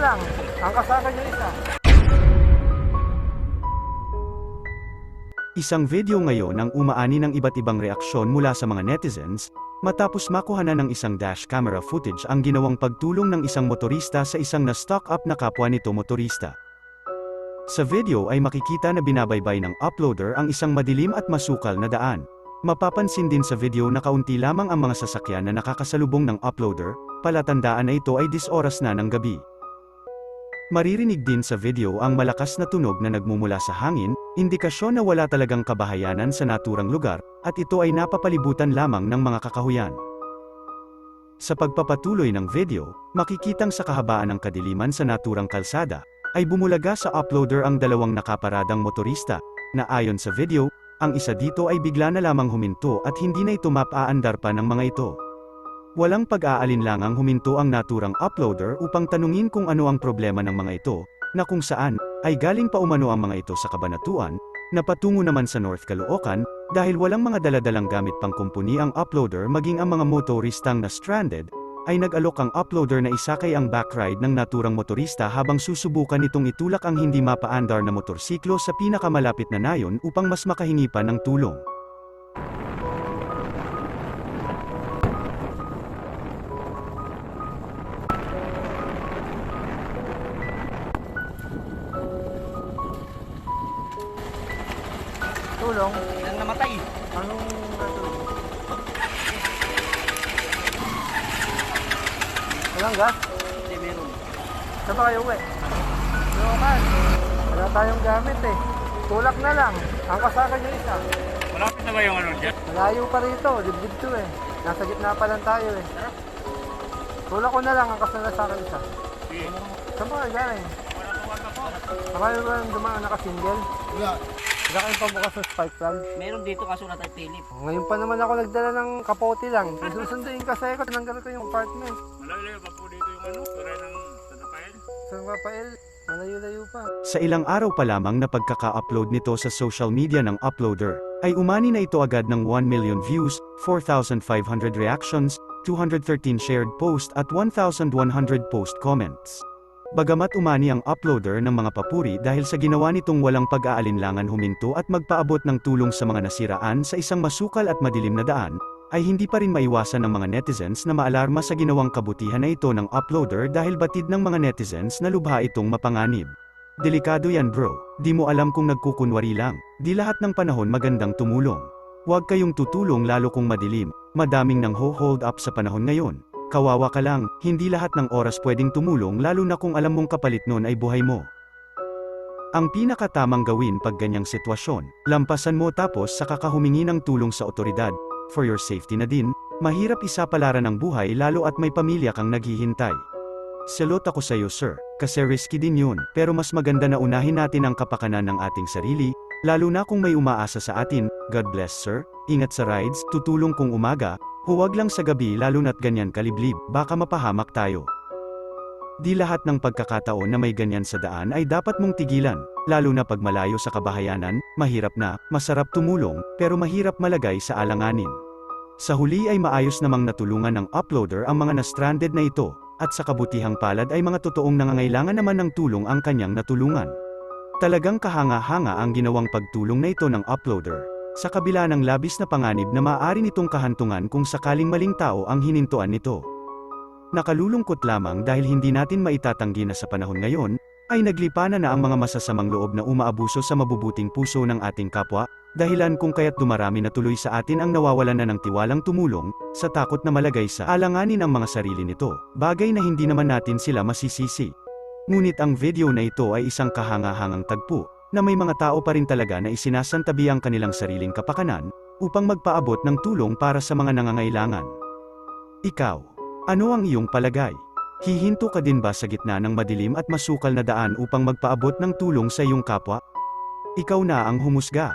lang. Ang kasama niyo isa. Isang video ngayon ang umaani ng iba't ibang reaksyon mula sa mga netizens, matapos makuhanan ng isang dash camera footage ang ginawang pagtulong ng isang motorista sa isang na-stock up na kapwa nito motorista. Sa video ay makikita na binabaybay ng uploader ang isang madilim at masukal na daan. Mapapansin din sa video na kaunti lamang ang mga sasakyan na nakakasalubong ng uploader, palatandaan na ito ay 10 oras na ng gabi. Maririnig din sa video ang malakas na tunog na nagmumula sa hangin, indikasyon na wala talagang kabahayanan sa naturang lugar, at ito ay napapalibutan lamang ng mga kakahuyan. Sa pagpapatuloy ng video, makikitang sa kahabaan ng kadiliman sa naturang kalsada, ay bumulaga sa uploader ang dalawang nakaparadang motorista, na ayon sa video, ang isa dito ay bigla na lamang huminto at hindi na ito mapaandar pa ng mga ito. Walang pag-aalinlangang huminto ang naturang uploader upang tanungin kung ano ang problema ng mga ito, na kung saan, ay galing pa umano ang mga ito sa kabanatuan, na patungo naman sa North Caloocan, dahil walang mga daladalang gamit pang kumpuni ang uploader maging ang mga motoristang na stranded, ay nag-alok ang uploader na isakay ang backride ng naturang motorista habang susubukan itong itulak ang hindi mapaandar na motorsiklo sa pinakamalapit na nayon upang mas makahingi pa ng tulong. Tulong. Ilang namatay. Anong natulong? Walang gas? Hindi, meron. Saan ba kayo uwi? Lokan. Wala tayong gamit eh. Tulak na lang. Ang kasama niyo isa. Malapit na ba yung ano dyan? Malayo pa rito. Dibdib to eh. Nasa gitna pa lang tayo eh. Tulak ko na lang ang kasama sa akin isa. Sige. Saan ba kayo galing? Wala ko wala po. Akayo ba yung dumaan naka-single? Wala. Wala kayong pabukas sa spike plug? Meron dito kaso na tayo Philip. Ngayon pa naman ako nagdala ng kapote lang. Susunduin kasi ako, tinanggal ko yung apartment. Malayo pa po dito yung ano, turay ng Tanapael. San Rafael, malayo-layo pa. Sa ilang araw pa lamang na pagkaka-upload nito sa social media ng uploader, ay umani na ito agad ng 1 million views, 4,500 reactions, 213 shared post at 1,100 post comments. Bagamat umani ang uploader ng mga papuri dahil sa ginawa nitong walang pag-aalinlangan huminto at magpaabot ng tulong sa mga nasiraan sa isang masukal at madilim na daan, ay hindi pa rin maiwasan ng mga netizens na maalarma sa ginawang kabutihan na ito ng uploader dahil batid ng mga netizens na lubha itong mapanganib. Delikado yan bro, di mo alam kung nagkukunwari lang, di lahat ng panahon magandang tumulong. Huwag kayong tutulong lalo kung madilim, madaming nang ho-hold up sa panahon ngayon. Kawawa ka lang, hindi lahat ng oras pwedeng tumulong lalo na kung alam mong kapalit nun ay buhay mo. Ang pinakatamang gawin pag ganyang sitwasyon, lampasan mo tapos saka ka humingi ng tulong sa otoridad, for your safety na din, mahirap isapalaran ang buhay lalo at may pamilya kang naghihintay. Salot ako sa iyo sir, kasi risky din yun, pero mas maganda na unahin natin ang kapakanan ng ating sarili, lalo na kung may umaasa sa atin, God bless sir, ingat sa rides, tutulong kung umaga, huwag lang sa gabi lalo na't ganyan kaliblib, baka mapahamak tayo. Di lahat ng pagkakataon na may ganyan sa daan ay dapat mong tigilan, lalo na pag malayo sa kabahayanan, mahirap na, masarap tumulong, pero mahirap malagay sa alanganin. Sa huli ay maayos namang natulungan ng uploader ang mga na-stranded na ito, at sa kabutihang palad ay mga totoong nangangailangan naman ng tulong ang kanyang natulungan. Talagang kahanga-hanga ang ginawang pagtulong na ito ng uploader, sa kabila ng labis na panganib na maaari nitong kahantungan kung sakaling maling tao ang hinintuan nito. Nakalulungkot lamang dahil hindi natin maitatanggi na sa panahon ngayon, ay naglipa na na ang mga masasamang loob na umaabuso sa mabubuting puso ng ating kapwa, dahilan kung kaya't dumarami na tuloy sa atin ang nawawalan na ng tiwalang tumulong, sa takot na malagay sa alanganin ang mga sarili nito, bagay na hindi naman natin sila masisisi. Ngunit ang video na ito ay isang kahanga-hangang tagpo, na may mga tao pa rin talaga na isinasantabi ang kanilang sariling kapakanan, upang magpaabot ng tulong para sa mga nangangailangan. Ikaw, ano ang iyong palagay? Hihinto ka din ba sa gitna ng madilim at masukal na daan upang magpaabot ng tulong sa iyong kapwa? Ikaw na ang humusga.